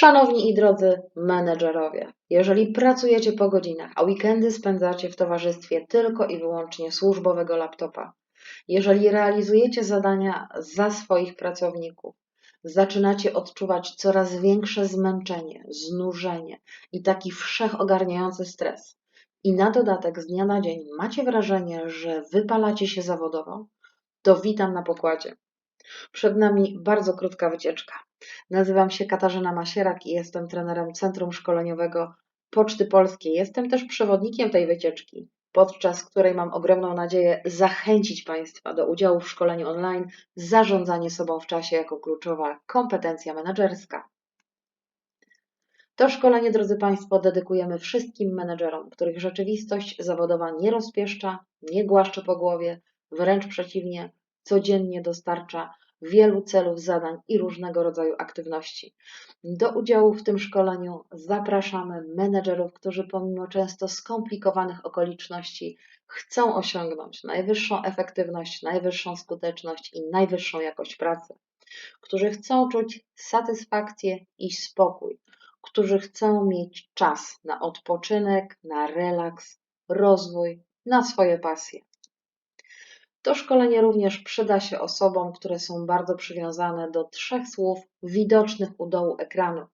Szanowni i drodzy menedżerowie, jeżeli pracujecie po godzinach, a weekendy spędzacie w towarzystwie tylko i wyłącznie służbowego laptopa, jeżeli realizujecie zadania za swoich pracowników, zaczynacie odczuwać coraz większe zmęczenie, znużenie i taki wszechogarniający stres, i na dodatek z dnia na dzień macie wrażenie, że wypalacie się zawodowo, to witam na pokładzie. Przed nami bardzo krótka wycieczka. Nazywam się Katarzyna Masierak i jestem trenerem Centrum Szkoleniowego Poczty Polskiej. Jestem też przewodnikiem tej wycieczki, podczas której mam ogromną nadzieję zachęcić Państwa do udziału w szkoleniu online zarządzanie sobą w czasie jako kluczowa kompetencja menedżerska. To szkolenie, drodzy Państwo, dedykujemy wszystkim menedżerom, których rzeczywistość zawodowa nie rozpieszcza, nie głaszcze po głowie, wręcz przeciwnie, codziennie dostarcza wielu celów, zadań i różnego rodzaju aktywności. Do udziału w tym szkoleniu zapraszamy menedżerów, którzy pomimo często skomplikowanych okoliczności chcą osiągnąć najwyższą efektywność, najwyższą skuteczność i najwyższą jakość pracy, którzy chcą czuć satysfakcję i spokój, którzy chcą mieć czas na odpoczynek, na relaks, rozwój, na swoje pasje. To szkolenie również przyda się osobom, które są bardzo przywiązane do trzech słów widocznych u dołu ekranu.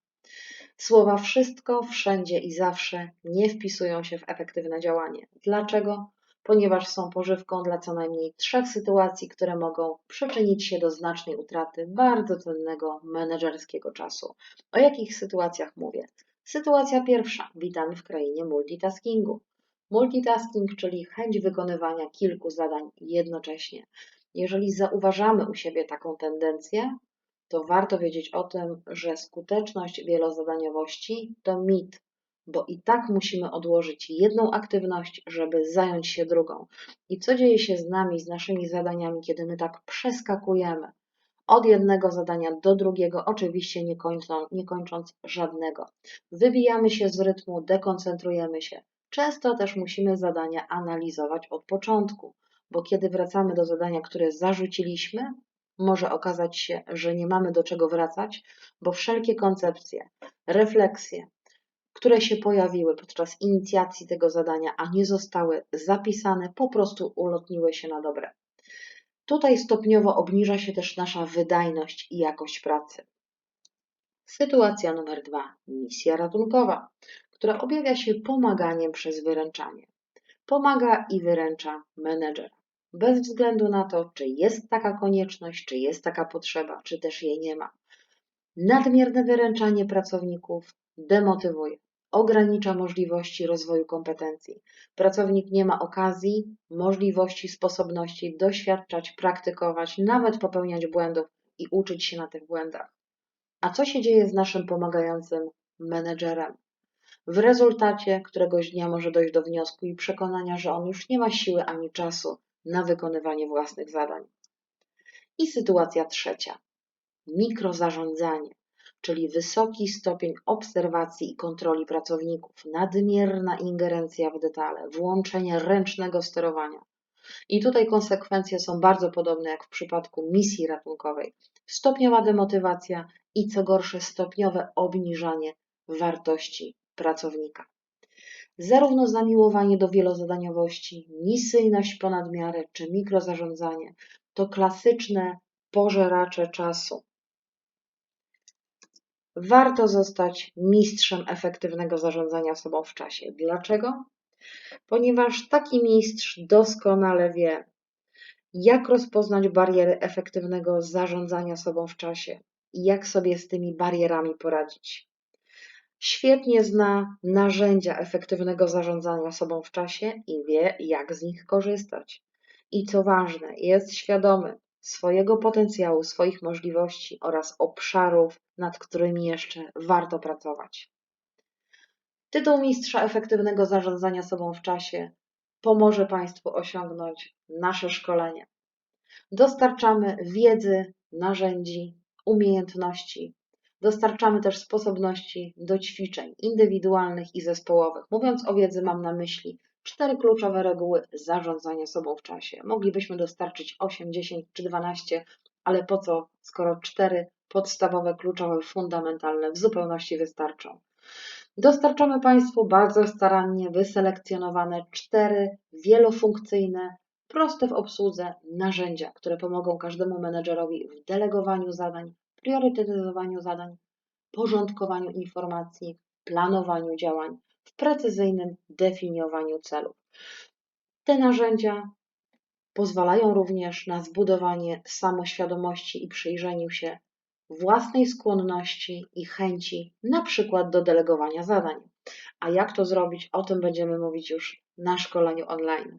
Słowa wszystko, wszędzie i zawsze nie wpisują się w efektywne działanie. Dlaczego? Ponieważ są pożywką dla co najmniej trzech sytuacji, które mogą przyczynić się do znacznej utraty bardzo cennego menedżerskiego czasu. O jakich sytuacjach mówię? Sytuacja pierwsza. Witamy w krainie multitaskingu. Multitasking, czyli chęć wykonywania kilku zadań jednocześnie. Jeżeli zauważamy u siebie taką tendencję, to warto wiedzieć o tym, że skuteczność wielozadaniowości to mit, bo i tak musimy odłożyć jedną aktywność, żeby zająć się drugą. I co dzieje się z nami, z naszymi zadaniami, kiedy my tak przeskakujemy od jednego zadania do drugiego, oczywiście nie, nie kończąc żadnego. Wybijamy się z rytmu, dekoncentrujemy się. Często też musimy zadania analizować od początku, bo kiedy wracamy do zadania, które zarzuciliśmy, może okazać się, że nie mamy do czego wracać, bo wszelkie koncepcje, refleksje, które się pojawiły podczas inicjacji tego zadania, a nie zostały zapisane, po prostu ulotniły się na dobre. Tutaj stopniowo obniża się też nasza wydajność i jakość pracy. Sytuacja numer dwa. Misja ratunkowa która objawia się pomaganiem przez wyręczanie. Pomaga i wyręcza menedżer. Bez względu na to, czy jest taka konieczność, czy jest taka potrzeba, czy też jej nie ma. Nadmierne wyręczanie pracowników demotywuje, ogranicza możliwości rozwoju kompetencji. Pracownik nie ma okazji, możliwości, sposobności doświadczać, praktykować, nawet popełniać błędów i uczyć się na tych błędach. A co się dzieje z naszym pomagającym menedżerem? W rezultacie któregoś dnia może dojść do wniosku i przekonania, że on już nie ma siły ani czasu na wykonywanie własnych zadań. I sytuacja trzecia. Mikrozarządzanie, czyli wysoki stopień obserwacji i kontroli pracowników, nadmierna ingerencja w detale, włączenie ręcznego sterowania. I tutaj konsekwencje są bardzo podobne jak w przypadku misji ratunkowej. Stopniowa demotywacja i co gorsze, stopniowe obniżanie wartości pracownika. Zarówno zamiłowanie do wielozadaniowości, misyjność ponad miarę czy mikrozarządzanie to klasyczne pożeracze czasu. Warto zostać mistrzem efektywnego zarządzania sobą w czasie. Dlaczego? Ponieważ taki mistrz doskonale wie, jak rozpoznać bariery efektywnego zarządzania sobą w czasie i jak sobie z tymi barierami poradzić. Świetnie zna narzędzia efektywnego zarządzania sobą w czasie i wie, jak z nich korzystać. I co ważne, jest świadomy swojego potencjału, swoich możliwości oraz obszarów, nad którymi jeszcze warto pracować. Tytuł Mistrza Efektywnego Zarządzania Sobą w Czasie pomoże Państwu osiągnąć nasze szkolenie. Dostarczamy wiedzy, narzędzi, umiejętności Dostarczamy też sposobności do ćwiczeń indywidualnych i zespołowych. Mówiąc o wiedzy, mam na myśli cztery kluczowe reguły zarządzania sobą w czasie. Moglibyśmy dostarczyć 8, 10 czy 12, ale po co, skoro cztery podstawowe, kluczowe, fundamentalne w zupełności wystarczą. Dostarczamy Państwu bardzo starannie wyselekcjonowane cztery wielofunkcyjne, proste w obsłudze narzędzia, które pomogą każdemu menedżerowi w delegowaniu zadań, priorytetyzowaniu zadań, porządkowaniu informacji, planowaniu działań, w precyzyjnym definiowaniu celów. Te narzędzia pozwalają również na zbudowanie samoświadomości i przyjrzeniu się własnej skłonności i chęci, na przykład do delegowania zadań. A jak to zrobić? O tym będziemy mówić już na szkoleniu online.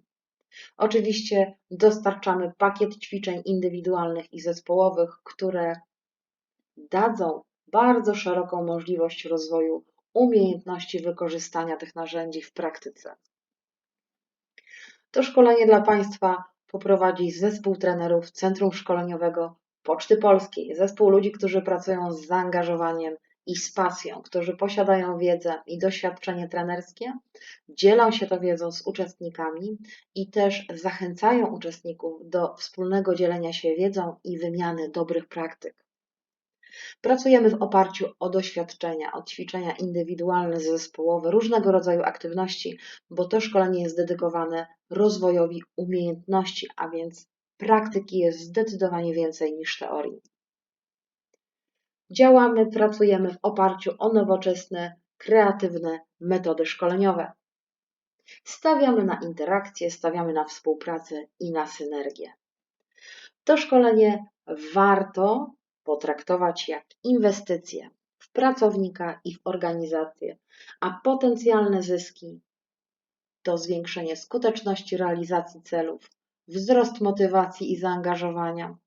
Oczywiście dostarczamy pakiet ćwiczeń indywidualnych i zespołowych, które dadzą bardzo szeroką możliwość rozwoju umiejętności wykorzystania tych narzędzi w praktyce. To szkolenie dla Państwa poprowadzi zespół trenerów Centrum Szkoleniowego Poczty Polskiej, zespół ludzi, którzy pracują z zaangażowaniem i z pasją, którzy posiadają wiedzę i doświadczenie trenerskie, dzielą się tą wiedzą z uczestnikami i też zachęcają uczestników do wspólnego dzielenia się wiedzą i wymiany dobrych praktyk. Pracujemy w oparciu o doświadczenia, o ćwiczenia indywidualne, zespołowe, różnego rodzaju aktywności, bo to szkolenie jest dedykowane rozwojowi umiejętności, a więc praktyki jest zdecydowanie więcej niż teorii. Działamy, pracujemy w oparciu o nowoczesne, kreatywne metody szkoleniowe. Stawiamy na interakcję, stawiamy na współpracę i na synergię. To szkolenie warto potraktować jak inwestycje w pracownika i w organizację, a potencjalne zyski to zwiększenie skuteczności realizacji celów, wzrost motywacji i zaangażowania,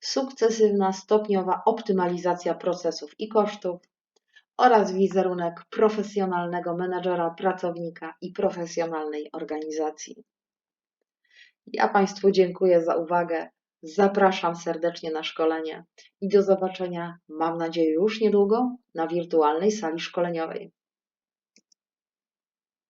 sukcesywna, stopniowa optymalizacja procesów i kosztów oraz wizerunek profesjonalnego menedżera, pracownika i profesjonalnej organizacji. Ja Państwu dziękuję za uwagę. Zapraszam serdecznie na szkolenie i do zobaczenia, mam nadzieję, już niedługo na wirtualnej sali szkoleniowej.